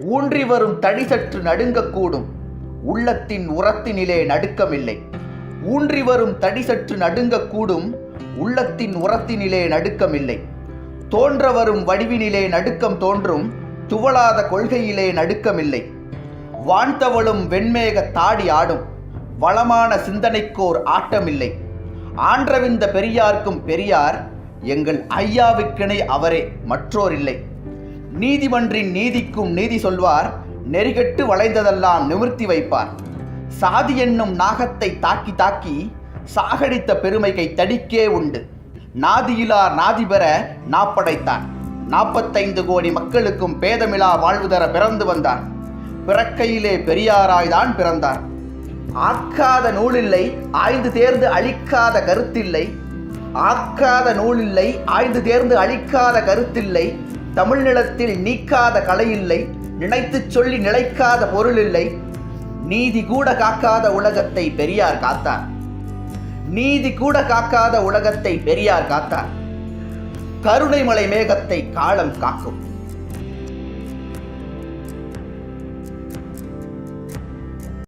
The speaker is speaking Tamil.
ஊன்றி வரும் தடி சற்று நடுங்கக்கூடும். உள்ளத்தின் உரத்தினிலே நடுக்கமில்லை. ஊன்றி வரும் தடி சற்று நடுங்கக்கூடும். உள்ளத்தின் உரத்தினிலே நடுக்கமில்லை. தோன்ற வரும் வடிவினிலே நடுக்கம் தோன்றும். துவளாத கொள்கையிலே நடுக்கமில்லை. வான்தவளும் வெண்மேக தாடி ஆடும். வளமான சிந்தனைக்கோர் ஆட்டமில்லை. ஆன்றவிந்த பெரியார்க்கும் பெரியார் எங்கள் ஐயாவுக்கிணை அவரே மற்றோர் இல்லை. நீதிமன்றின் நீதிக்கும் நீதி சொல்வார் நெறிகட்டு வளைந்ததெல்லாம் நிமிர்த்தி வைப்பார். சாதி என்னும் நாகத்தை தாக்கி தாக்கி சாகடித்த பெருமைகை தடிக்கே உண்டு. நாதியிலார் நாதி பெற நாப்படைத்தான் நாற்பத்தைந்து கோடி மக்களுக்கும் பேதமிலா வாழ்வு தர பிறந்து வந்தார். பிறக்கையிலே பெரியாராய்தான் பிறந்தார். ஆக்காத நூலில்லை ஆய்ந்து தேர்ந்து அழிக்காத கருத்தில்லை. ஆக்காத நூலில்லை ஆய்ந்து தேர்ந்து அழிக்காத கருத்தில்லை. தமிழ் நிலத்தில் நீக்காத கலையில்லை நினைத்துச் சொல்லி நிலைக்காத பொருள் இல்லை நீதி கூட காக்காத உலகத்தை பெரியார் காத்தார். நீதி கூட காக்காத உலகத்தை பெரியார் காத்தார். கருணைமலை மேகத்தை காலம் காக்கும்.